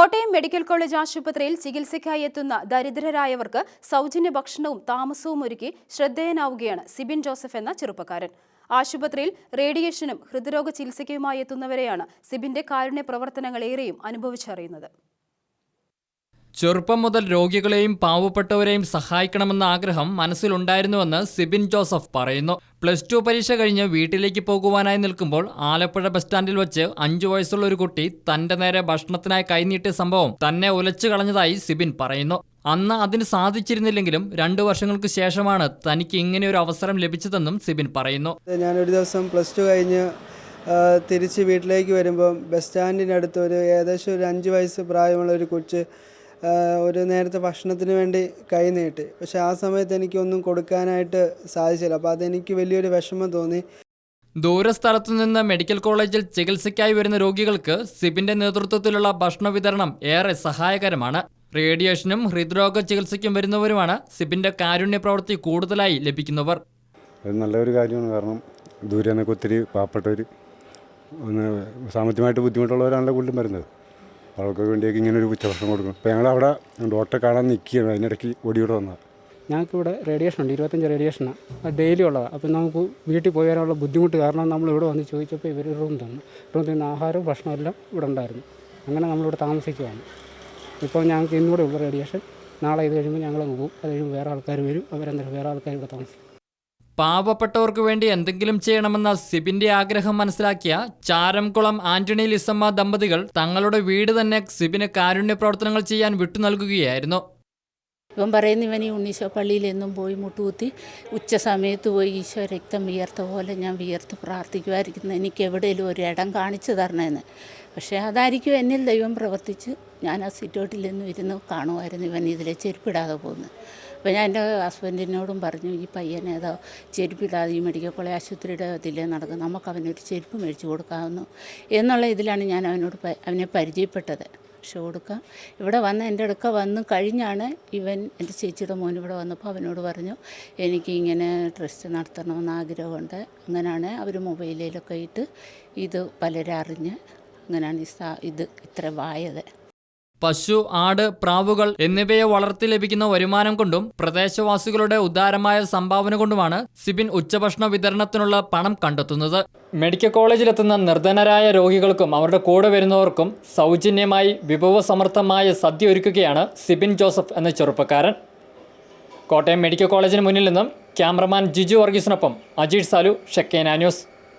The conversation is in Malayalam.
കോട്ടയം മെഡിക്കൽ കോളേജ് ആശുപത്രിയിൽ ചികിത്സയ്ക്കായി എത്തുന്ന ദരിദ്രരായവർക്ക് സൗജന്യ ഭക്ഷണവും താമസവും ഒരുക്കി ശ്രദ്ധേയനാവുകയാണ് സിബിൻ ജോസഫ് എന്ന ചെറുപ്പക്കാരൻ. ആശുപത്രിയിൽ റേഡിയേഷനും ഹൃദ്രോഗ ചികിത്സയ്ക്കുമായി എത്തുന്നവരെയാണ് സിബിന്റെ കാരുണ്യ പ്രവർത്തനങ്ങളേറെയും അനുഭവിച്ചറിയുന്നത്. ചെറുപ്പം മുതൽ രോഗികളെയും പാവപ്പെട്ടവരെയും സഹായിക്കണമെന്ന ആഗ്രഹം മനസ്സിലുണ്ടായിരുന്നുവെന്ന് സിബിൻ ജോസഫ് പറയുന്നു. പ്ലസ് ടു പരീക്ഷ കഴിഞ്ഞ് വീട്ടിലേക്ക് പോകുവാനായി നിൽക്കുമ്പോൾ ആലപ്പുഴ ബസ് സ്റ്റാൻഡിൽ വെച്ച് അഞ്ചു വയസ്സുള്ള ഒരു കുട്ടി തന്റെ നേരെ ഭക്ഷണത്തിനായി കൈനീട്ടിയ സംഭവം തന്നെ ഉലച്ചു കളഞ്ഞതായി സിബിൻ പറയുന്നു. അന്ന് അതിന് സാധിച്ചിരുന്നില്ലെങ്കിലും രണ്ടു വർഷങ്ങൾക്ക് ശേഷമാണ് തനിക്ക് ഇങ്ങനെ ഒരു അവസരം ലഭിച്ചതെന്നും സിബിൻ പറയുന്നു. ഞാനൊരു ദിവസം പ്ലസ് ടു കഴിഞ്ഞ് തിരിച്ച് വീട്ടിലേക്ക് വരുമ്പം ബസ് സ്റ്റാൻഡിനടുത്ത് ഒരു ഏകദേശം ഒരു അഞ്ച് വയസ്സ് പ്രായമുള്ള ഒരു കൊച്ച് ഒരു നേരത്തെ ഭക്ഷണത്തിന് വേണ്ടി കൈ നീട്ടി. പക്ഷെ ആ സമയത്ത് എനിക്കൊന്നും കൊടുക്കാനായിട്ട് സാധിച്ചില്ല. അപ്പോൾ അതെനിക്ക് വലിയൊരു വിഷമം തോന്നി. ദൂരസ്ഥലത്തു നിന്ന് മെഡിക്കൽ കോളേജിൽ ചികിത്സയ്ക്കായി വരുന്ന രോഗികൾക്ക് സിബിന്റെ നേതൃത്വത്തിലുള്ള ഭക്ഷണ വിതരണം ഏറെ സഹായകരമാണ്. റേഡിയേഷനും ഹൃദ്രോഗ ചികിത്സയ്ക്കും വരുന്നവരുമാണ് സിബിന്റെ കാരുണ്യ പ്രവൃത്തി കൂടുതലായി ലഭിക്കുന്നവർ. അത് നല്ലൊരു കാര്യമാണ്. കാരണം ദൂരെ നിന്നൊക്കെ ഒത്തിരി പാവപ്പെട്ടവർ ഒന്ന് സാമ്പത്തികമായിട്ട് ബുദ്ധിമുട്ടുള്ളവരാണല്ലോ കൂടുതലും വരുന്നത്. അവർക്ക് വേണ്ടിയൊക്കെ ഇങ്ങനെ ഒരു ഉച്ചഭക്ഷണം കൊടുക്കും. അപ്പോൾ ഞങ്ങളവിടെ ഡോക്ടറെ കാണാൻ നിൽക്കുകയാണ് അതിനിടയ്ക്ക് ഓടിയോടെ വന്നത്. ഞങ്ങൾക്കിവിടെ റേഡിയേഷൻ ഉണ്ട്. ഇരുപത്തഞ്ച് റേഡിയേഷനാണ് അത് ഡെയിലി ഉള്ളതാണ് അപ്പോൾ നമുക്ക് വീട്ടിൽ പോയി വരാനുള്ള ബുദ്ധിമുട്ട് കാരണം നമ്മൾ ഇവിടെ വന്ന് ചോദിച്ചപ്പോൾ ഇവർ റൂം തന്നു. റൂം തന്ന ആഹാരവും ഭക്ഷണവും എല്ലാം ഇവിടെ ഉണ്ടായിരുന്നു. അങ്ങനെ നമ്മളിവിടെ താമസിക്കുകയാണ് ഇപ്പോൾ ഞങ്ങൾക്ക് ഇന്നിവിടെ ഉള്ള റേഡിയേഷൻ നാളെ ഇത് കഴിയുമ്പോൾ ഞങ്ങൾ പോകും അത് കഴിയുമ്പോൾ വേറെ ആൾക്കാർ വരും. അവരെന്തായാലും വേറെ ആൾക്കാർ ഇവിടെ താമസിക്കും. പാവപ്പെട്ടവർക്ക് വേണ്ടി എന്തെങ്കിലും ചെയ്യണമെന്ന സിബിന്റെ ആഗ്രഹം മനസ്സിലാക്കിയ ചാരംകുളം ആന്റണി ലിസമ്മ ദമ്പതികൾ തങ്ങളുടെ വീട് തന്നെ സിബിന് കാരുണ്യ പ്രവർത്തനങ്ങൾ ചെയ്യാൻ വിട്ടു നൽകുകയായിരുന്നു. ഇവൻ പറയുന്ന ഇവൻ ഈ ഉണ്ണീശോ പള്ളിയിലെന്നും പോയി മുട്ടുകുത്തി ഉച്ച സമയത്ത് പോയി ഈശോ രക്തം വിയർത്ത പോലെ ഞാൻ വിയർത്ത് പ്രാർത്ഥിക്കുമായിരിക്കുന്നു. എനിക്ക് എവിടെയെങ്കിലും ഒരു ഇടം കാണിച്ചു തരണമെന്ന്. പക്ഷേ അതായിരിക്കും എന്നിൽ ദൈവം പ്രവർത്തിച്ച് ഞാൻ ആ സിറ്റോട്ടിൽ നിന്നും ഇരുന്ന് കാണുമായിരുന്നു ഇവൻ ഇതിലെ ചെരുപ്പിടാതെ പോകുന്നത് അപ്പോൾ ഞാൻ എന്റെ ഹസ്ബൻഡിനോടും പറഞ്ഞു ഈ പയ്യൻ ഏതോ ചെരുപ്പിടാതെ ഈ മെഡിക്കൽ കോളേജ് ആശുപത്രിയുടെ ഇതിലേ നടക്കും. നമുക്ക് അവനൊരു ചെരുപ്പ് മേടിച്ച് കൊടുക്കാവുന്നു എന്നുള്ള ഇതിലാണ് ഞാൻ അവനോട് അവനെ പരിചയപ്പെട്ടത്. പക്ഷെ കൊടുക്കാം. ഇവിടെ വന്ന് എന്റെ അടുക്ക വന്ന് കഴിഞ്ഞാണ് ഇവൻ എന്റെ ചേച്ചിയുടെ മോൻ ഇവിടെ വന്നപ്പോൾ അവനോട് പറഞ്ഞു എനിക്ക് ഇങ്ങനെ ട്രസ്റ്റ് നടത്തണമെന്ന് ആഗ്രഹമുണ്ട്. അങ്ങനെയാണ് അവർ മൊബൈലിലൊക്കെ ഇട്ട് ഇത് പലരെ അറിഞ്ഞ് അങ്ങനെയാണ് ഈ ഇത് ഇത്ര വായത്. പശു ആട് പ്രാവുകൾ എന്നിവയെ വളർത്തി ലഭിക്കുന്ന വരുമാനം കൊണ്ടും പ്രദേശവാസികളുടെ ഉദാരമായ സംഭാവന കൊണ്ടുമാണ് സിബിൻ ഉച്ചഭക്ഷണ വിതരണത്തിനുള്ള പണം കണ്ടെത്തുന്നത്. മെഡിക്കൽ കോളേജിലെത്തുന്ന നിർധനരായ രോഗികൾക്കും അവരുടെ കൂടെ വരുന്നവർക്കും സൗജന്യമായി വിഭവസമർത്ഥമായ സദ്യ ഒരുക്കുകയാണ് സിബിൻ ജോസഫ് എന്ന ചെറുപ്പക്കാരൻ. കോട്ടയം മെഡിക്കൽ കോളേജിന് മുന്നിൽ നിന്നും ക്യാമറമാൻ ജിജു വർഗീസിനൊപ്പം അജീഷ് സാലു ഷെക്കേന ന്യൂസ്.